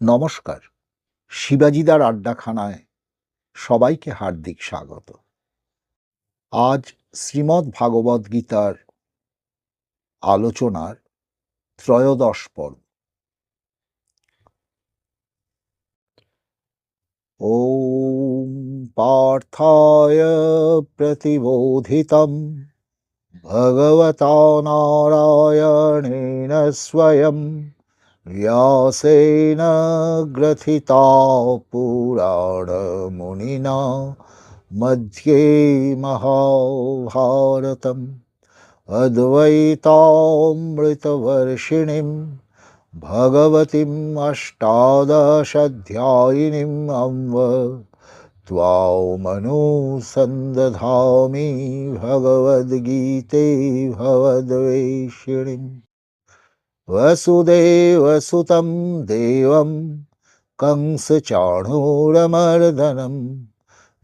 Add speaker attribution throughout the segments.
Speaker 1: নমস্কার শিবাজিদার আড্ডাখানায় সবাইকে হার্দিক স্বাগত আজ শ্রীমদ্ ভাগবত গীতার আলোচনার ত্রয়োদশ পর্ব ॐ पार्थाय प्रतिबोधितं भगवता नारायणेन स्वयं व्यासेन ग्रथिता पुराणमुनिना मध्ये महाभारतम् अद्वैतामृतवर्षिणीं भगवतीम् अष्टादशाध्यायिनीम् अम्ब त्वामनुसन्दधामि भगवद्गीते भवद्वेषिणीम् वसुदेवसुतं देवं कंसचाणूरमर्दनं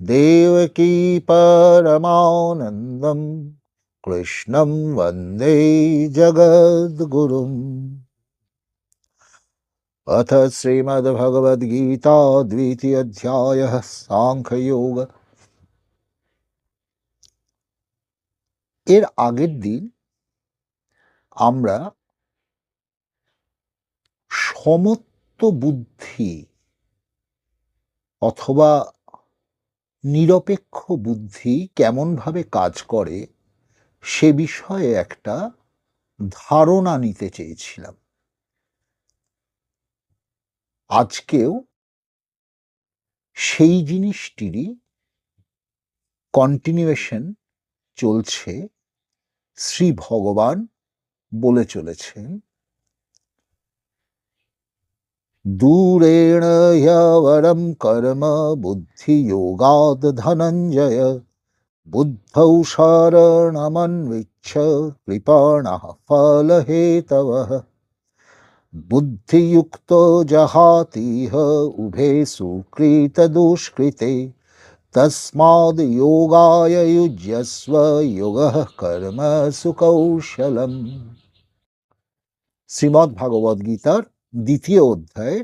Speaker 1: देवकी परमानन्दं कृष्णं वन्दे जगद्गुरुम् अथ श्रीमद्भगवद्गीता द्वितीयोऽध्यायः সাংখ্যযোগ এর আগের দিন আমরা সমত্ব বুদ্ধি অথবা নিরপেক্ষ বুদ্ধি কেমনভাবে কাজ করে সে বিষয়ে একটা ধারণা নিতে চেয়েছিলাম। আজকেও সেই জিনিসটিরই কন্টিনিউয়েশন চলছে, শ্রী ভগবান বলে চলেছেন। দূরেণ হ্যবরম কর্ম বুদ্ধিযোগাদ ধনঞ্জয় বুদ্ধৌ শরণমন্বিচ্ছ কৃপণः ফলহেতবः বুদ্ধিযুক্ত জহাতিহ উভে সুকৃতদুষ্কৃতে তস্মাদ যোগায় যুজ্যস্ব যোগः কর্ম সুকৌশলম শ্রীমদ্ ভাগবত গীতার দ্বিতীয় অধ্যায়ে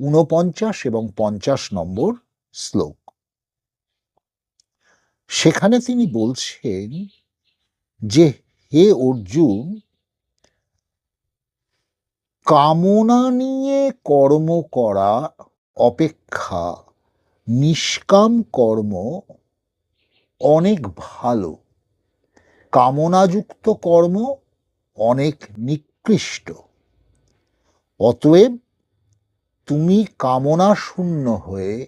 Speaker 1: ঊনপঞ্চাশ এবং পঞ্চাশ নম্বর শ্লোক। সেখানে তিনি বলছেন যে, হে অর্জুন, কামনা নিয়ে কর্ম করা অপেক্ষা নিষ্কাম কর্ম অনেক ভালো। কামনাযুক্ত কর্ম অনেক নিকৃষ্ট। অতএব তুমি কামনা শূন্য হয়ে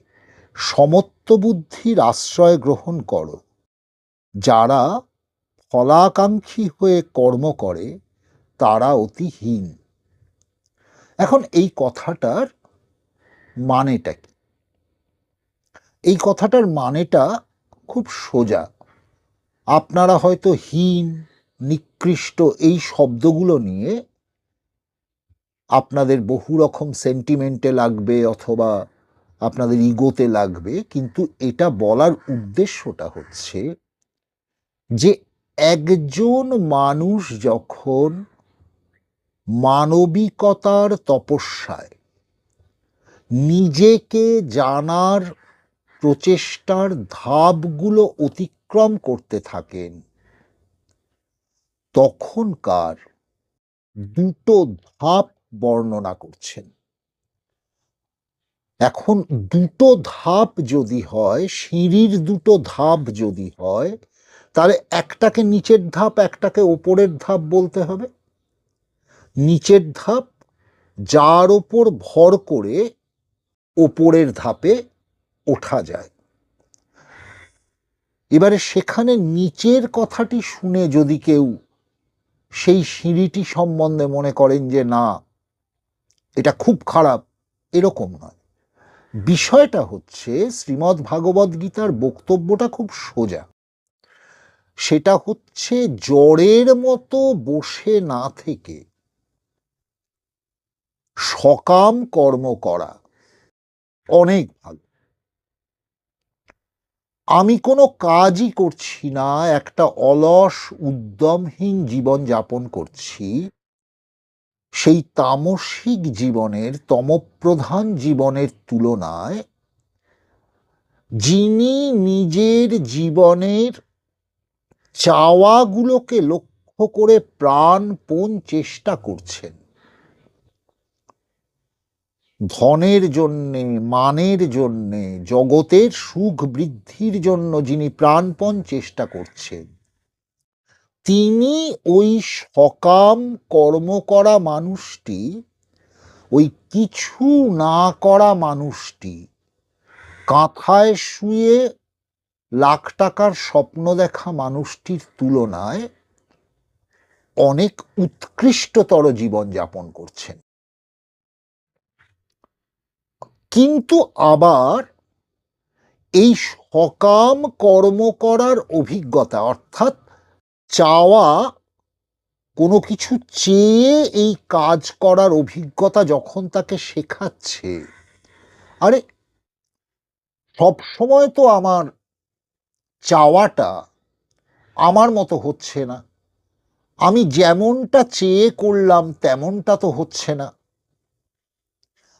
Speaker 1: সমত্ব বুদ্ধির আশ্রয় গ্রহণ করো। যারা ফলাকাঙ্ক্ষী হয়ে কর্ম করে, তারা অতিহীন। এখন এই কথাটার মানেটা কি? এই কথাটার মানেটা খুব সোজা। আপনারা হয়তো হীন, নিকৃষ্ট এই শব্দগুলো নিয়ে আপনাদের বহু রকম সেন্টিমেন্টে লাগবে অথবা আপনাদের ইগোতে লাগবে, কিন্তু এটা বলার উদ্দেশ্যটা হচ্ছে যে একজন মানুষ যখন মানবিকতার তপস্যায় নিজেকে জানার প্রচেষ্টার ধাপগুলো অতিক্রম করতে থাকেন, তখনকার দুটো ধাপ বর্ণনা করছেন। এখন দুটো ধাপ যদি হয়, সিঁড়ির দুটো ধাপ যদি হয়, তাহলে একটাকে নিচের ধাপ, একটাকে ওপরের ধাপ বলতে হবে। নিচের ধাপ যার ওপর ভর করে ওপরের ধাপে ওঠা যায়। এবারে সেখানে নিচের কথাটি শুনে যদি কেউ সেই সিঁড়িটি সম্বন্ধে মনে করেন যে না এটা খুব খারাপ, এরকম নয়। বিষয়টা হচ্ছে শ্রীমদ্ ভাগবত গীতার বক্তব্যটা খুব সোজা। সেটা হচ্ছে জ্বরের মতো বসে না থেকে সকাম কর্ম করা। অনেক ভালো। আমি কোনো কাজই করছি না, একটা অলস, উদ্যমহীন জীবন যাপন করছি। সেই তামসিক জীবনের, তমপ্রধান জীবনের তুলনায় যিনি নিজের জীবনের চাওয়াগুলোকে লক্ষ্য করে প্রাণপণ চেষ্টা করছেন। ধনের জন্যে, মানের জন্যে, জগতের সুখ বৃদ্ধির জন্য যিনি প্রাণপণ চেষ্টা করছেন। তিনি ওই সকাম কর্ম করা মানুষটি, ওই কিছু না করা মানুষটি কাঁথায় শুয়ে লাখ টাকার স্বপ্ন দেখা মানুষটির তুলনায় অনেক উৎকৃষ্টতর জীবন যাপন করছেন। কিন্তু আবার এই সকাম কর্ম করার অভিজ্ঞতা, অর্থাৎ চাওয়া কোনো কিছু চেয়ে এই কাজ করার অভিজ্ঞতা যখন তাকে শেখাচ্ছে, আরে সব সময় তো আমার চাওয়াটা আমার মতো হচ্ছে না। আমি যেমনটা চেয়ে করলাম তেমনটা তো হচ্ছে না।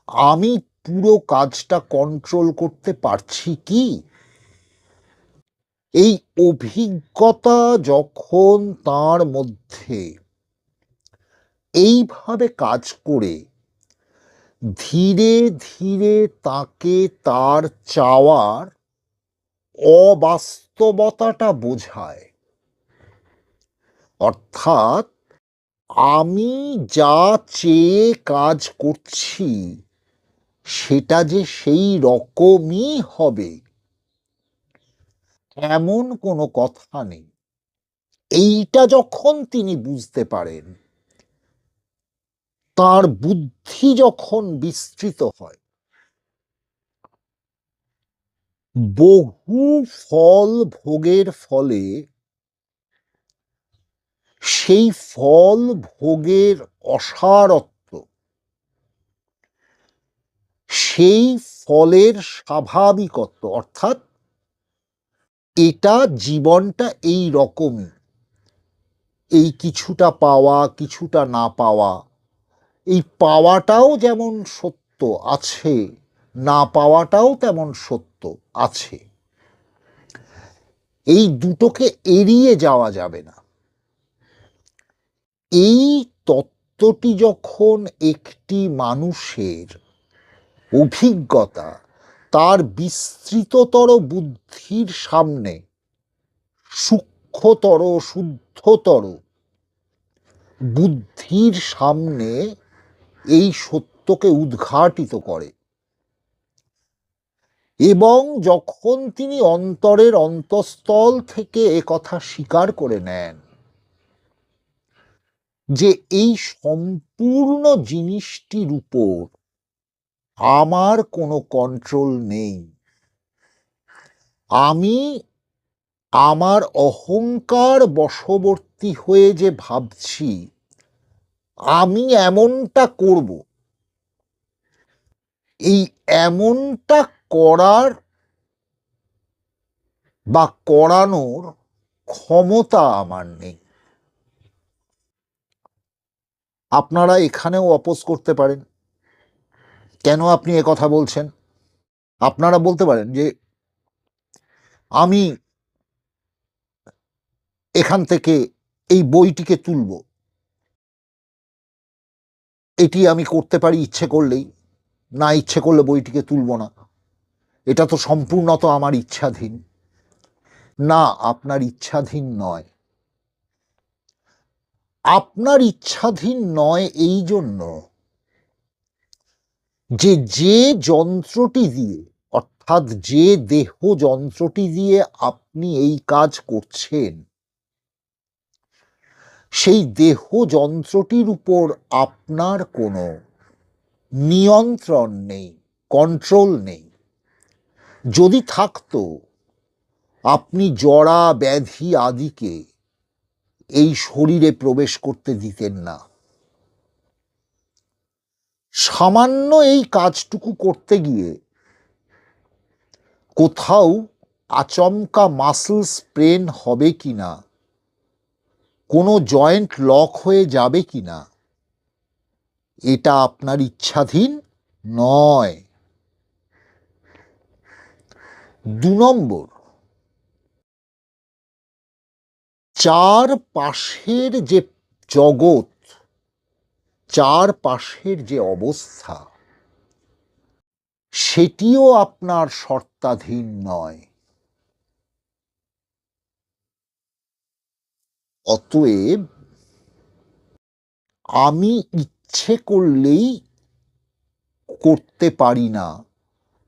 Speaker 1: আমি পুরো কাজটা কন্ট্রোল করতে পারছি কি? এই অভিজ্ঞতা যখন তার মধ্যে এইভাবে কাজ করে ধীরে ধীরে তাকে তার চাওয়ার অবাস্তবতাটা বোঝায়। অর্থাৎ আমি যা চেয়ে কাজ করছি সেটা যে সেই রকমই হবে। এমন কোনো কথা নেই। এইটা যখন তিনি বুঝতে পারেন, তার বুদ্ধি যখন বিস্তৃত হয়, বহু ফল ভোগের ফলে সেই ফল ভোগের অসারত্ব, সেই ফলের স্বাভাবিকত্ব, অর্থাৎ এটা জীবনটা এই রকমই এই কিছুটা পাওয়া, কিছুটা না পাওয়া। এই পাওয়াটাও যেমন সত্য আছে, না পাওয়াটাও তেমন সত্য আছে। এই দুটোকে এড়িয়ে যাওয়া যাবে না। এই তত্ত্বটি যখন একটি মানুষের অভিজ্ঞতা তার বিস্তৃততর বুদ্ধির সামনে সূক্ষ্মতর, শুদ্ধতর বুদ্ধির সামনে এই সত্যকে উদ্ঘাটিত করে। এবং যখন তিনি অন্তরের অন্তঃস্থল থেকে এ কথা স্বীকার করে নেন যে এই সম্পূর্ণ জিনিসটির উপর আমার কোনো কন্ট্রোল নেই। আমি আমার অহংকার বশবর্তী হয়ে যে ভাবছি, আমি এমনটা করব। এই এমনটা করার বা করানোর ক্ষমতা আমার নেই। আপনারা এখানেও অপোজ করতে পারেন। কেন আপনি এ কথা বলছেন? আপনারা বলতে পারেন যে, আমি এখান থেকে এই বইটিকে তুলব। এটি আমি করতে পারি ইচ্ছে করলেই, না ইচ্ছে করলে বইটিকে তুলব না। এটা তো সম্পূর্ণত আমার ইচ্ছাধীন। না, আপনার ইচ্ছাধীন নয়। আপনার ইচ্ছাধীন নয় এই জন্য যে যে যন্ত্রটি দিয়ে, অর্থাৎ যে দেহ যন্ত্রটি দিয়ে আপনি এই কাজ করছেন, সেই দেহ যন্ত্রটির উপর আপনার কোনো নিয়ন্ত্রণ নেই কন্ট্রোল নেই। যদি থাকতো, আপনি জরা, ব্যাধি আদিকে এই শরীরে প্রবেশ করতে দিতেন না। সামান্য এই কাজটুকু করতে গিয়ে কোথাও আচমকা মাসল স্প্রেন হবে কি না কোনো জয়েন্ট লক হয়ে যাবে কি না এটা আপনার ইচ্ছাধীন নয়। দু নম্বর চার পাশের যে জগৎ চার পাশের যে অবস্থা, সেটিও আপনার শর্তাধীন নয়। অতএব আমি ইচ্ছে করলেই করতে পারি না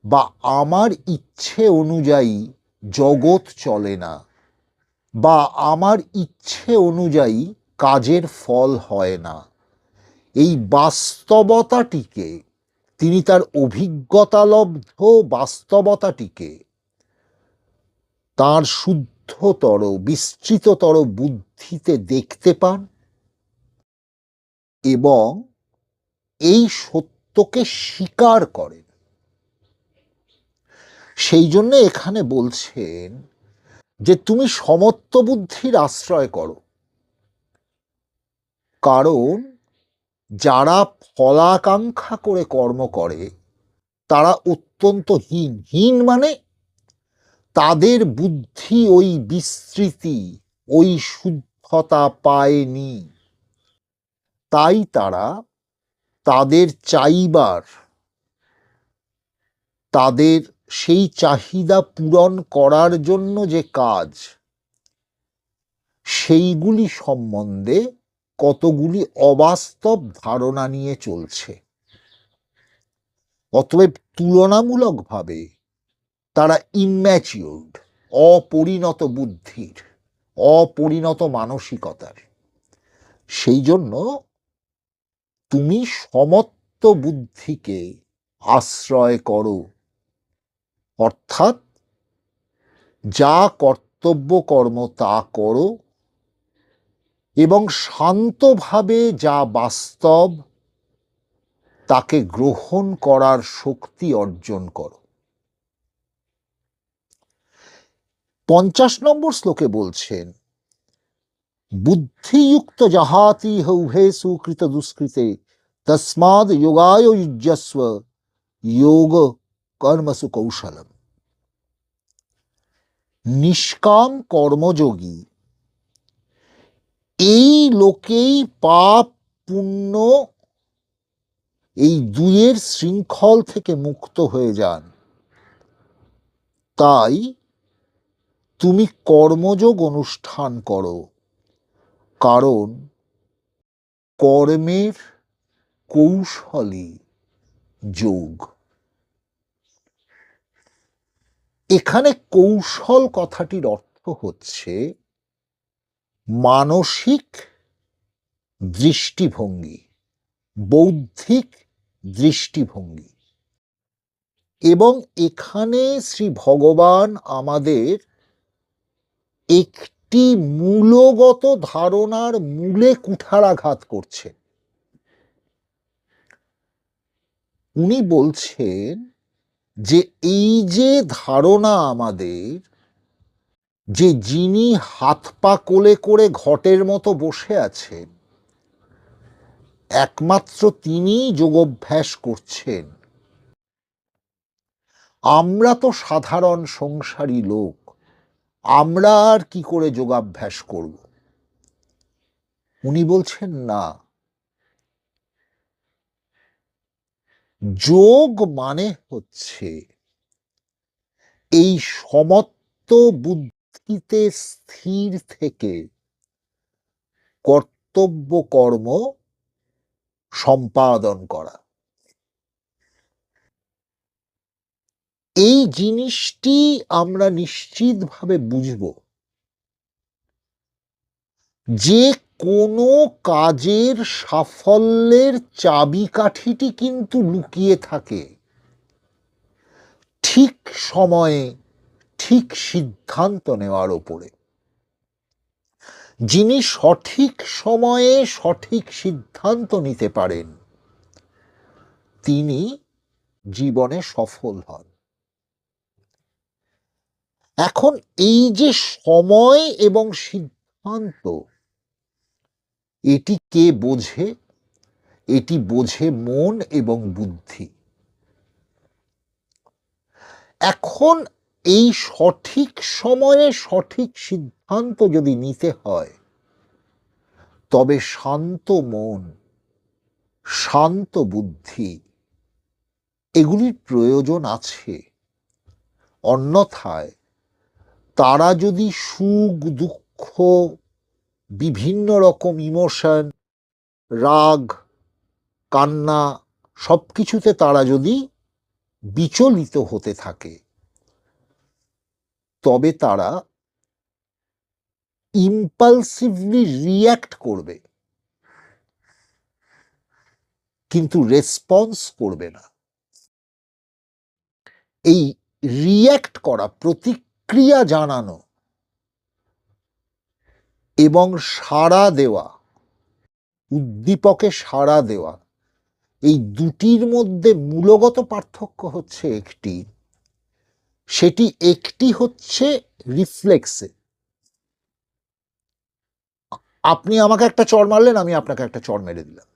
Speaker 1: বা আমার ইচ্ছে অনুযায়ী জগৎ চলে না বা আমার ইচ্ছে অনুযায়ী কাজের ফল হয় না। এই বাস্তবতাটিকে, তিনি তার অভিজ্ঞতালব্ধ বাস্তবতাটিকে, তার শুদ্ধতর, বিস্তৃততর বুদ্ধিতে দেখতে পান এবং এই সত্যকে স্বীকার করেন। সেই জন্য এখানে বলছেন যে, তুমি সমত্ব বুদ্ধির আশ্রয় করো। কারণ যারা ফলাকাঙ্ক্ষা করে কর্ম করে, তারা অত্যন্ত হীন। হীন মানে তাদের বুদ্ধি ওই বিস্তৃতি, ওই শুদ্ধতা পায়নি। তাই তারা তাদের চাইবার, তাদের সেই চাহিদা পূরণ করার জন্য যে কাজ, সেইগুলি সম্বন্ধে কতগুলি অবাস্তব ধারণা নিয়ে চলছে। অতএব তুলনামূলকভাবে তারা ইম্যাচিওর্ড অপরিণত বুদ্ধির, অপরিণত মানসিকতার। সেই জন্য তুমি সমত্ব বুদ্ধিকে আশ্রয় করো। অর্থাৎ যা কর্তব্য কর্ম তা করো এবং শান্তভাবে যা বাস্তব, তাকে গ্রহণ করার শক্তি অর্জন করো। পঞ্চাশ নম্বর শ্লোকে বলছেন, বুদ্ধিযুক্ত জাহাতি হৌভে সুকৃত দুষ্কৃতে তস্মাদ যোগায় যোগ কর্মসু কৌশলম নিষ্কাম কর্মযোগী এই লোকেই পাপ, পুণ্য, এই দুয়ের শৃঙ্খল থেকে মুক্ত হয়ে যান। তাই তুমি কর্মযোগ অনুষ্ঠান করো, কারণ কর্মের কৌশলী যোগ। এখানে কৌশল কথাটির অর্থ হচ্ছে মানসিক দৃষ্টিভঙ্গি, বৌদ্ধিক দৃষ্টিভঙ্গি। এবং এখানে শ্রী ভগবান আমাদের একটি মূলগত ধারণার মূলে কুঠারাঘাত করছে উনি বলছেন যে এই যে ধারণা আমাদের যে যিনি হাত পা কোলে করে ঘটের মতো বসে আছেন একমাত্র তিনি যোগাভ্যাস করছেন। আমরা তো সাধারণ সংসারী লোক, আমরা আর কি করে যোগাভ্যাস করব? উনি বলছেন, না। যোগ মানে হচ্ছে এই সমত্ব বুদ্ধিতে স্থির থেকে কর্তব্য কর্ম সম্পাদন করা। এই জিনিসটি আমরা নিশ্চিতভাবে বুঝব যে কোনো কাজের সাফল্যের চাবিকাঠিটি কিন্তু লুকিয়ে থাকে। ঠিক সময়ে ঠিক সিদ্ধান্ত নেওয়ার ওপরে। যিনি সঠিক সময়ে সঠিক সিদ্ধান্ত নিতে পারেন, তিনি জীবনে সফল হন। এখন এই যে সময় এবং সিদ্ধান্ত, এটি কে বোঝে? এটি বোঝে মন এবং বুদ্ধি। এখন এই সঠিক সময়ে সঠিক সিদ্ধান্ত যদি নিতে হয়, তবে শান্ত মন, শান্ত বুদ্ধি, এগুলির প্রয়োজন আছে। অন্যথায় তারা যদি সুখ, দুঃখ, বিভিন্ন রকম ইমোশন, রাগ, কান্না সব কিছুতে তারা যদি বিচলিত হতে থাকে তবে তারা ইম্পালসিভলি রিয়্যাক্ট করবে। কিন্তু রেসপন্স করবে না। এই রিয়্যাক্ট করা, প্রতিক্রিয়া জানানো এবং সাড়া দেওয়া, উদ্দীপকে সাড়া দেওয়া, এই দুটির মধ্যে মূলগত পার্থক্য হচ্ছে একটি সেটি একটি হচ্ছে রিফ্লেক্সে। আপনি আমাকে একটা চর মারলেন, আমি আপনাকে একটা চর মেরে দিলাম।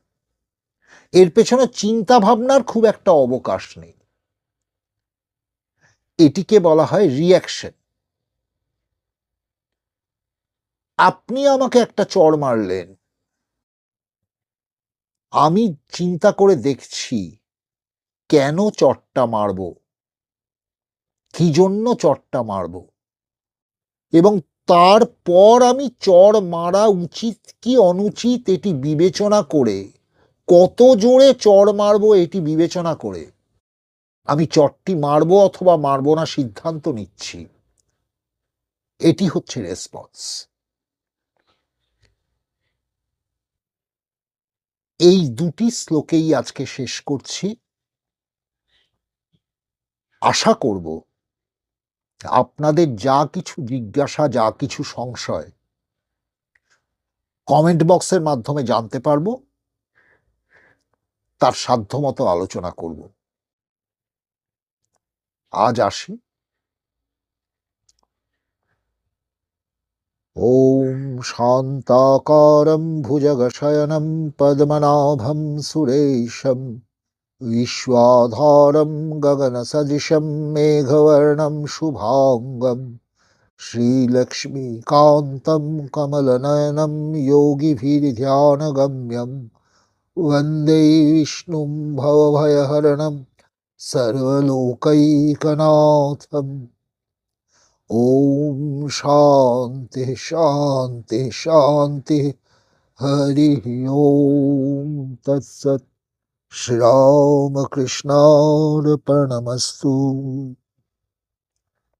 Speaker 1: এর পেছনে চিন্তা ভাবনার খুব একটা অবকাশ নেই। এটিকে বলা হয় রিয়াকশন আপনি আমাকে একটা চর মারলেন। আমি চিন্তা করে দেখছি, কেন চটটা মারব? কি জন্য চটটা মারব? এবং তারপর আমি চর মারা উচিত কি অনুচিত এটি বিবেচনা করে? কত জোরে চর মারব এটি বিবেচনা করে? আমি চটটি মারবো অথবা মারবো না সিদ্ধান্ত নিচ্ছি। এটি হচ্ছে রেসপন্স। এই দুটি শ্লোকেই আজকে শেষ করছি। আশা করব আপনাদের যা কিছু জিজ্ঞাসা যা কিছু সংশয় কমেন্ট বক্সের মাধ্যমে জানতে পারবো তার সাধ্যমতো আলোচনা করব আজ আসি ॐ शान्ताकारं भुजगशयनं पद्मनाभं सुरेशं विश्वाधारं गगनसदृशं मेघवर्णं शुभाङ्गं श्रीलक्ष्मीकान्तं कमलनयनं योगिभिर्ध्यानगम्यं वंदे विष्णुं भवभयहरणं सर्वलोकैकनाथम्। ॐ शान्ति शान्ति शान्ति। हरिः ॐ तत्सत् श्रीरामकृष्णार्पणमस्तु